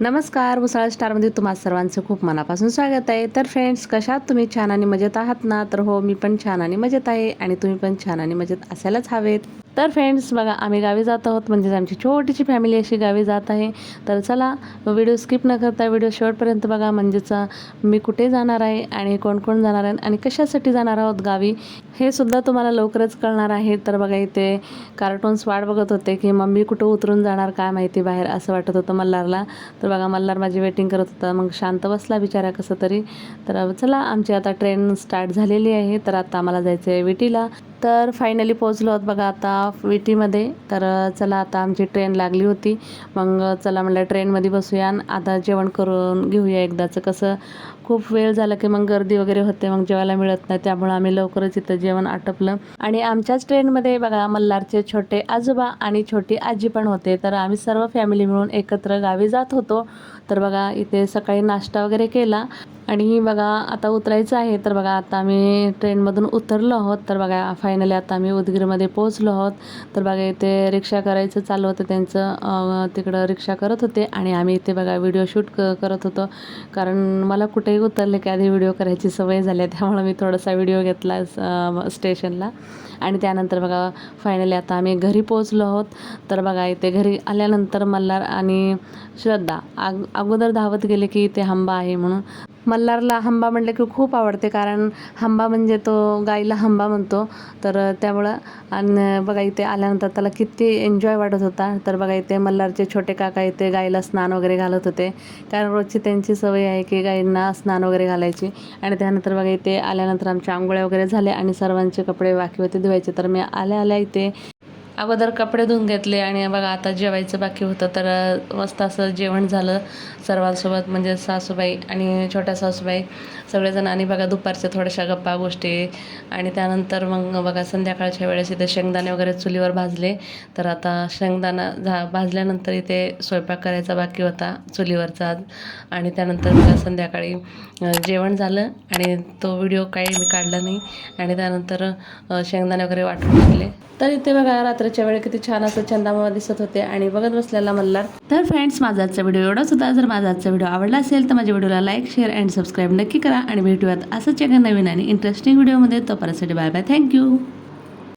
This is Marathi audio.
नमस्कार मुसळा स्टारमध्ये तुम्हा सर्वांचं खूप मनापासून स्वागत आहे. तर फ्रेंड्स कशात तुम्ही छान आणि मजेत आहात ना? तर हो मी पण छान आणि मजेत आहे आणि तुम्ही पण छान आणि मजेत असायलाच हवेत. तर फ्रेंड्स बघा आम्ही गावी जात आहोत. म्हणजेच आमची छोटीशी फॅमिली अशी गावी जात आहे. तर चला व्हिडिओ स्किप न करता व्हिडिओ शेवटपर्यंत बघा. म्हणजेच मी कुठे जाणार आहे आणि कोण कोण जाणार आहे आणि कशासाठी जाणार आहोत गावी हे सुद्धा तुम्हाला लवकरच कळणार आहे. तर बघा इथे कार्टून्स वाट बघत होते की मम्मी कुठं उतरून जाणार काय माहिती बाहेर असं वाटत होतं मल्हारला. तर बघा मल्हार माझी वेटिंग करत होता. मग शांत बसला बिचारा कसं तरी. तर चला आमची आता ट्रेन स्टार्ट झालेली आहे. तर आता आम्हाला जायचं आहे विटीला. तर फायनली पोचलो आहोत बघा आता विटीमध्ये तर चला आता आमची ट्रेन लागली होती. मग चला म्हणलं ट्रेनमध्ये बसूया आणि आता जेवण करून घेऊया एकदाचं. कसं खूप वेळ झाला की मग गर्दी वगैरे होते मग जेवायला मिळत नाही. त्यामुळं आम्ही लवकरच इथं जेवण आटपलं. आणि आमच्याच ट्रेनमध्ये बघा मल्हारचे छोटे आजोबा आणि छोटी आजी पण होते. तर आम्ही सर्व फॅमिली मिळून एकत्र गावी जात होतो. तर बघा इथे सकाळी नाश्ता वगैरे केला. आणि बघा आता उतरायचं आहे तर बघा आता आम्ही ट्रेनमधून उतरलो आहोत. तर बघा फायनली आता आम्ही उदगीरमध्ये पोहोचलो आहोत. तर बघा इथे रिक्षा करायचं चालू होतं त्यांचं. तिकडं रिक्षा करत होते आणि आम्ही इथे बघा व्हिडिओ शूट क करत होतो. कारण मला कुठेही उतरले की आधी व्हिडिओ करायची सवय झाली आहे त्यामुळे मी थोडासा व्हिडिओ घेतला स्टेशनला आणि त्यानंतर बघा फायनली आता आम्ही घरी पोहोचलो आहोत. तर बघा इथे घरी आल्यानंतर मल्हार आणि श्रद्धा आग अगोदर धावत गेले की इथे हंबा आहे म्हणून. मल्हारला हंबा म्हटलं की खूप आवडते कारण हंबा म्हणजे तो गाईला हंबा म्हणतो. तर त्यामुळं आणि बघा इथे आल्यानंतर त्याला किती एन्जॉय वाटत होता. तर बघा इथे मल्हारचे छोटे काका इथे गाईला स्नान वगैरे घालत होते. कारण रोजची त्यांची सवय आहे की गाईंना स्नान वगैरे घालायची. आणि त्यानंतर बघा इथे आल्यानंतर आमच्या आंघोळ्या वगैरे झाल्या आणि सर्वांचे कपडे बाकी होते धुवायचे. तर मी आल्या आल्या इथे अगोदर कपडे धुवून घेतले आणि बघा आता जेवायचं बाकी होतं तर मस्त असं जेवण झालं. सर्वांसोबत म्हणजे सासूबाई आणि छोट्या सासूबाई सगळेजण आणि बघा दुपारच्या थोड्याशा गप्पा गोष्टी. आणि त्यानंतर मग बघा संध्याकाळच्या वेळेस इथे शेंगदाणे वगैरे चुलीवर भाजले. तर आता शेंगदाणा झा भाजल्यानंतर इथे स्वयंपाक करायचा बाकी होता चुलीवरचा. आज आणि त्यानंतर बघा संध्याकाळी जेवण झालं आणि तो व्हिडिओ काही मी काढला नाही. आणि त्यानंतर शेंगदाणे वगैरे वाटून टाकले. तर इथे बघा रात्रीच्या वेळी किती छान असं चंदामा दिसत होते आणि बघत बसलेला मल्हार. तर फ्रेंड्स माझा आजचा व्हिडिओ एवढा सुद्धा जर माझा आजचा व्हिडिओ आवडला असेल तर माझ्या व्हिडिओला लाईक शेअर अँड सबस्क्राईब नक्की करा. आणि भेटूयात असंच एका नवीन आणि इंटरेस्टिंग व्हिडिओमध्ये तोपर्यंत बाय बाय थँक्यू